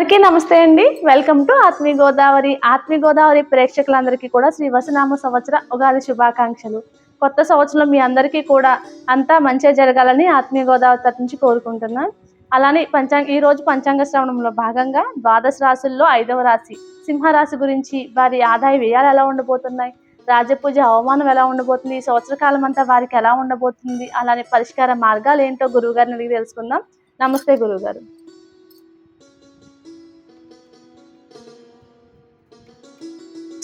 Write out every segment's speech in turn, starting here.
అందరికీ నమస్తే అండి. Welcome to Atmi Godavari. ఆత్మీ Godavari ప్రేక్షకులందరికీ కూడా శ్రీ వసనామ సంవత్సర ఉగాది శుభాకాంక్షలు. కొత్త సంవత్సరంలో మీ అందరికీ కూడా అంతా మంచిగా జరగాలని ఆత్మీయ గోదావరి తరపు నుంచి కోరుకుంటున్నాను అలానే పంచాంగ ఈ రోజు పంచాంగ శ్రవణంలో భాగంగా ద్వాదశ రాశుల్లో ఐదవ రాశి సింహరాశి గురించి వారి ఆదాయ వ్యయాలు ఎలా ఉండబోతున్నాయి? రాజపూజ అవమానం ఎలా ఉండబోతుంది? ఈ సంవత్సర కాలం అంతా వారికి ఎలా ఉండబోతుంది? అలానే పరిష్కార మార్గాలు ఏంటో గురువు గారిని అడిగి తెలుసుకుందాం. నమస్తే గురువు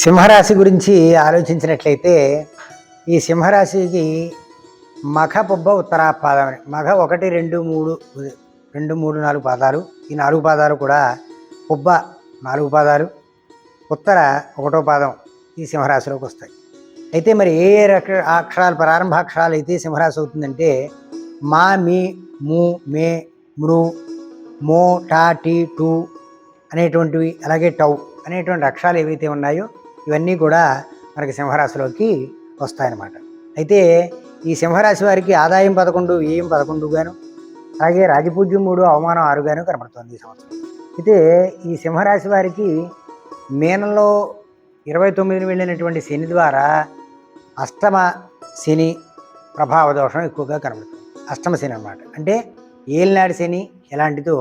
సింహరాశి గురించి ఆలోచించినట్లయితే ఈ సింహరాశికి మఖ పుబ్బ ఉత్తరాపాదం అని. మఖ ఒకటి రెండు మూడు రెండు మూడు నాలుగు పాదాలు. ఈ నాలుగు పాదాలు కూడా పుబ్బ నాలుగు పాదాలు. ఉత్తర ఒకటో పాదం ఈ సింహరాశిలోకి వస్తాయి. అయితే మరి ఏ ఏ రక అక్షరాలు ప్రారంభాక్షరాలు అయితే సింహరాశి అవుతుందంటే మా మీ ము మే మృ మో టా టీ టూ అనేటువంటివి అలాగే టౌ అనేటువంటి అక్షరాలు ఏవైతే ఉన్నాయో ఇవన్నీ కూడా మనకి సింహరాశిలోకి వస్తాయన్నమాట. అయితే ఈ సింహరాశి వారికి ఆదాయం పదకొండు వ్యయం పదకొండు గాను అలాగే రాజపూజ్యం మూడు అవమానం ఆరు గాను కనబడుతుంది ఈ సంవత్సరం. అయితే ఈ సింహరాశి వారికి మీనంలో ఇరవై తొమ్మిదిని వెళ్ళినటువంటి శని ద్వారా అష్టమ శని ప్రభావ దోషం ఎక్కువగా కనబడుతుంది అష్టమ శని అన్నమాట. అంటే ఏలినాడు శని ఎలాంటిదో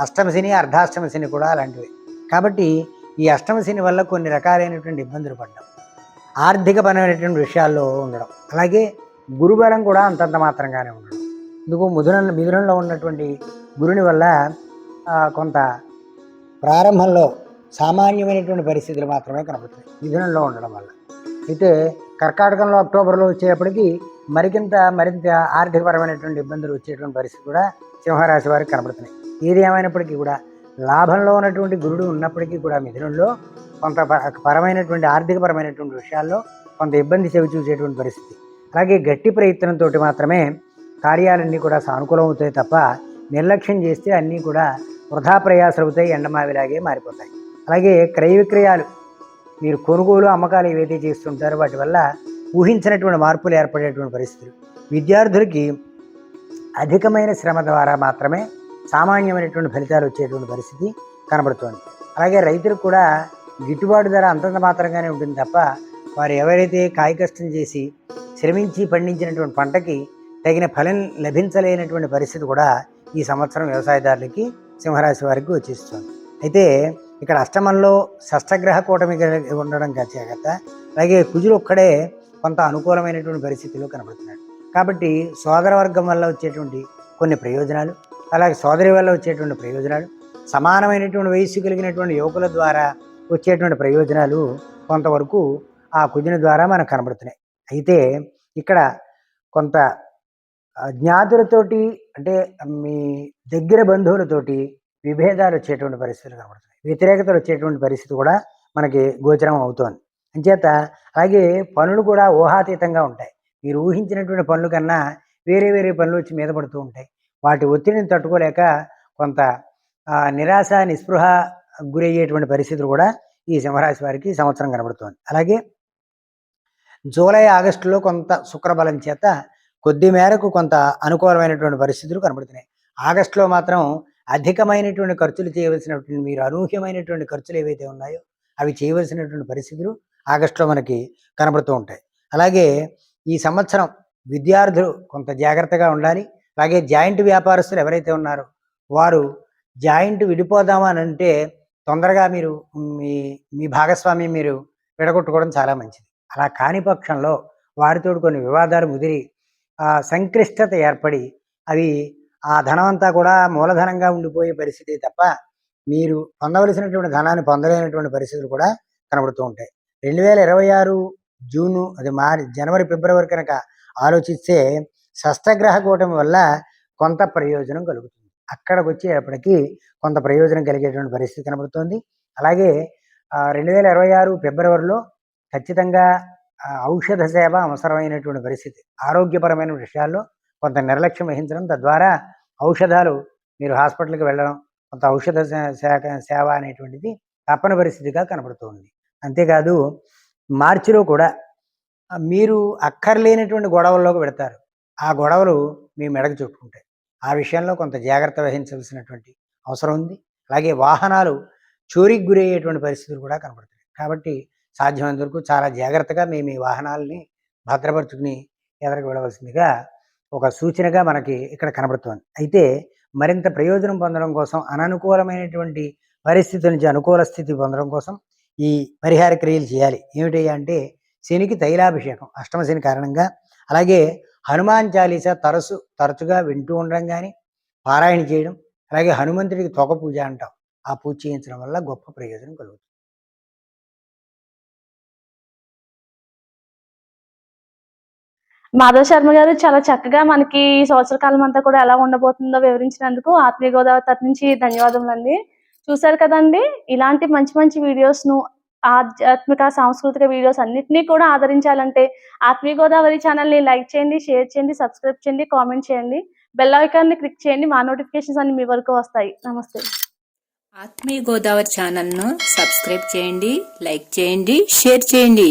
అష్టమ శని అర్ధాష్టమ శని కూడా అలాంటివి. కాబట్టి ఈ అష్టమ శని వల్ల కొన్ని రకాలైనటువంటి ఇబ్బందులు పడ్డాం ఆర్థికపరమైనటువంటి విషయాల్లో ఉండడం అలాగే గురుబలం కూడా అంతంత మాత్రంగానే ఉండడం. ఇందుకు మిథున మిథునంలో ఉన్నటువంటి గురుని వల్ల కొంత ప్రారంభంలో సామాన్యమైనటువంటి పరిస్థితులు మాత్రమే కనబడుతున్నాయి మిథునంలో ఉండడం వల్ల. అయితే కర్కాటకంలో అక్టోబర్లో వచ్చేటప్పటికి మరికింత మరింత ఆర్థికపరమైనటువంటి ఇబ్బందులు వచ్చేటువంటి పరిస్థితి కూడా సింహరాశి వారికి కనబడుతున్నాయి ఏది ఏమైనప్పటికీ కూడా లాభంలో ఉన్నటువంటి గురుడు ఉన్నప్పటికీ కూడా మిథునంలో కొంత పరమైనటువంటి ఆర్థికపరమైనటువంటి విషయాల్లో కొంత ఇబ్బంది చెవి చూసేటువంటి పరిస్థితి. అలాగే గట్టి ప్రయత్నంతో మాత్రమే కార్యాలన్నీ కూడా సానుకూలం అవుతాయి తప్ప నిర్లక్ష్యం చేస్తే అన్నీ కూడా వృధా ప్రయాసాలు అవుతాయి ఎండమావిలాగే మారిపోతాయి. అలాగే క్రయ విక్రయాలు మీరు కొనుగోలు అమ్మకాలు ఏవైతే చేస్తుంటారో వాటి వల్ల ఊహించినటువంటి మార్పులు ఏర్పడేటువంటి పరిస్థితులు. విద్యార్థులకి అధికమైన శ్రమ ద్వారా మాత్రమే సామాన్యమైనటువంటి ఫలితాలు వచ్చేటువంటి పరిస్థితి కనబడుతోంది. అలాగే రైతులకు కూడా గిట్టుబాటు ధర అంతంత మాత్రంగానే ఉంటుంది తప్ప వారు ఎవరైతే కాయకష్టం చేసి శ్రమించి పండించినటువంటి పంటకి తగిన ఫలం లభించలేనటువంటి పరిస్థితి కూడా ఈ సంవత్సరం వ్యవసాయదారులకి సింహరాశి వారికి వచ్చేస్తుంది. అయితే ఇక్కడ అష్టమంలో షష్టగ్రహ కూటమి ఉండడం చేత అలాగే కుజులు ఒక్కడే కొంత అనుకూలమైనటువంటి పరిస్థితిలో కనబడుతున్నాడు. కాబట్టి సోదర వర్గం వల్ల వచ్చేటువంటి కొన్ని ప్రయోజనాలు అలాగే సోదరి వల్ల వచ్చేటువంటి ప్రయోజనాలు సమానమైనటువంటి వయస్సు కలిగినటువంటి యువకుల ద్వారా వచ్చేటువంటి ప్రయోజనాలు కొంతవరకు ఆ కుజుని ద్వారా మనకు కనబడుతున్నాయి. అయితే ఇక్కడ కొంత జ్ఞాతులతోటి అంటే మీ దగ్గర బంధువులతోటి విభేదాలు వచ్చేటువంటి పరిస్థితులు కనబడుతున్నాయి. వ్యతిరేకతలు వచ్చేటువంటి పరిస్థితి కూడా మనకి గోచరం అవుతోంది. అంచేత అలాగే పనులు కూడా ఊహాతీతంగా ఉంటాయి. మీరు ఊహించినటువంటి పనుల కన్నా వేరే వేరే పనులు వచ్చి మీద పడుతూ ఉంటాయి. వాటి ఒత్తిడిని తట్టుకోలేక కొంత నిరాశ నిస్పృహ గురయ్యేటువంటి పరిస్థితులు కూడా ఈ సింహరాశి వారికి సంవత్సరం కనబడుతోంది. అలాగే జూలై ఆగస్టులో కొంత శుక్రబలం చేత కొద్ది మేరకు కొంత అనుకూలమైనటువంటి పరిస్థితులు కనబడుతున్నాయి. ఆగస్టులో మాత్రం అధికమైనటువంటి ఖర్చులు చేయవలసినటువంటి మీరు అనూహ్యమైనటువంటి ఖర్చులు ఏవైతే ఉన్నాయో అవి చేయవలసినటువంటి పరిస్థితులు ఆగస్టులో మనకి కనబడుతూ ఉంటాయి. అలాగే ఈ సంవత్సరం విద్యార్థులు కొంత జాగ్రత్తగా ఉండాలి. అలాగే జాయింట్ వ్యాపారస్తులు ఎవరైతే ఉన్నారో వారు జాయింట్ విడిపోదామని అని అంటే తొందరగా మీరు మీ మీ భాగస్వామి మీరు విడగొట్టుకోవడం చాలా మంచిది. అలా కాని పక్షంలో వారితో కొన్ని వివాదాలు ముదిరి సంక్లిష్టత ఏర్పడి అవి ఆ ధనం అంతా కూడా మూలధనంగా ఉండిపోయే పరిస్థితి తప్ప మీరు పొందవలసినటువంటి ధనాన్ని పొందలేనటువంటి పరిస్థితులు కూడా కనబడుతూ ఉంటాయి. రెండు వేల ఇరవై ఆరు జూను అది మార్ జనవరి ఫిబ్రవరి కనుక ఆలోచిస్తే షష్టగ్రహ కూటమి వల్ల కొంత ప్రయోజనం కలుగుతుంది. అక్కడికి వచ్చేటప్పటికి కొంత ప్రయోజనం కలిగేటువంటి పరిస్థితి కనబడుతోంది. అలాగే రెండు వేల ఇరవై ఆరు ఫిబ్రవరిలో ఖచ్చితంగా ఔషధ సేవ అవసరమైనటువంటి పరిస్థితి ఆరోగ్యపరమైన విషయాల్లో కొంత నిర్లక్ష్యం వహించడం తద్వారా ఔషధాలు మీరు హాస్పిటల్కి వెళ్ళడం కొంత ఔషధ శాఖ సేవ అనేటువంటిది తప్పని పరిస్థితిగా కనబడుతుంది. అంతేకాదు మార్చిలో కూడా మీరు అక్కర్లేనటువంటి గొడవల్లోకి పెడతారు. ఆ గొడవలు మీ మెడకు చుట్టుకుంటాయి ఆ విషయంలో కొంత జాగ్రత్త వహించవలసినటువంటి అవసరం ఉంది. అలాగే వాహనాలు చోరీకి గురయ్యేటువంటి పరిస్థితులు కూడా కనబడుతున్నాయి కాబట్టి సాధ్యమైనంత వరకు చాలా జాగ్రత్తగా మేము ఈ వాహనాలని భద్రపరుచుకుని ఎదరికి వెళ్ళవలసిందిగా ఒక సూచనగా మనకి ఇక్కడ కనబడుతోంది. అయితే మరింత ప్రయోజనం పొందడం కోసం అననుకూలమైనటువంటి పరిస్థితి నుంచి అనుకూల స్థితి పొందడం కోసం ఈ పరిహార క్రియలు చేయాలి. ఏమిటి అంటే శనికి తైలాభిషేకం అష్టమ శని కారణంగా. అలాగే హనుమాన్ చాలీస తరచు తరచుగా వింటూ ఉండడం కానీ పారాయణ చేయడం అలాగే హనుమంతుడికి తొక పూజ అంటాం. ఆ పూజ చేయించడం వల్ల గొప్ప ప్రయోజనం కలుగుతుంది. మాధవ్ శర్మ గారు చాలా చక్కగా మనకి ఈ సంవత్సర కాలం అంతా కూడా ఎలా ఉండబోతుందో వివరించినందుకు ఆత్మీయ గోదావరి తరఫు నుంచి ధన్యవాదములండి. చూశారు కదండి ఇలాంటి మంచి మంచి వీడియోస్ను ఆధ్యాత్మిక సాంస్కృతిక వీడియోస్ అన్నిటినీ కూడా ఆదరించాలంటే ఆత్మీయ గోదావరి ఛానల్ని లైక్ చేయండి షేర్ చేయండి సబ్స్క్రైబ్ చేయండి కామెంట్ చేయండి. బెల్ ఐకాన్ని క్లిక్ చేయండి మా నోటిఫికేషన్స్ అన్ని మీ వరకు వస్తాయి. నమస్తే. ఆత్మీయ గోదావరి ఛానల్ను సబ్స్క్రైబ్ చేయండి లైక్ చేయండి షేర్ చేయండి.